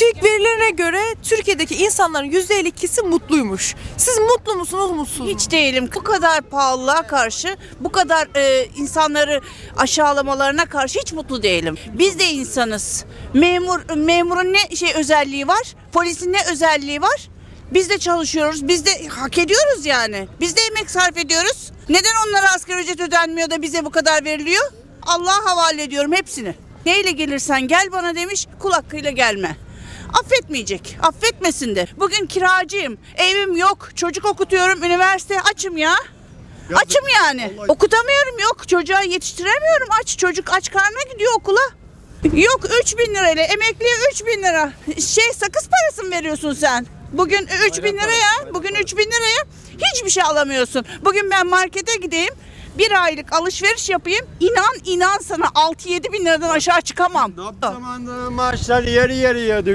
TÜİK verilerine göre Türkiye'deki insanların %52'si mutluymuş. Siz mutlu musunuz, mutsuz musunuz? Hiç değilim. Bu kadar pahalılığa karşı, bu kadar e, insanları aşağılamalarına karşı hiç mutlu değilim. Biz de insanız. Memur memurun ne şey özelliği var? Polisin ne özelliği var? Biz de çalışıyoruz. Biz de hak ediyoruz yani. Biz de emek sarf ediyoruz. Neden onlara asgari ücret ödenmiyor da bize bu kadar veriliyor? Allah'a havale ediyorum hepsini. Neyle gelirsen gel bana demiş, kul hakkıyla gelme. Affetmeyecek. Affetmesin de. Bugün kiracıyım. Evim yok. Çocuk okutuyorum. Üniversite açım ya. Açım yani. Okutamıyorum yok. Çocuğa yetiştiremiyorum. Aç çocuk aç karnına gidiyor okula. Yok 3 bin lirayla emekliye 3 bin lira. Şey sakız parası mı veriyorsun sen? Bugün 3 bin liraya, bugün 3 bin liraya hiçbir şey alamıyorsun. Bugün ben markete gideyim, bir aylık alışveriş yapayım. İnan inan sana 6-7 bin liradan aşağı çıkamam. Ne zamanında maaşlar yarı yarıya düştü.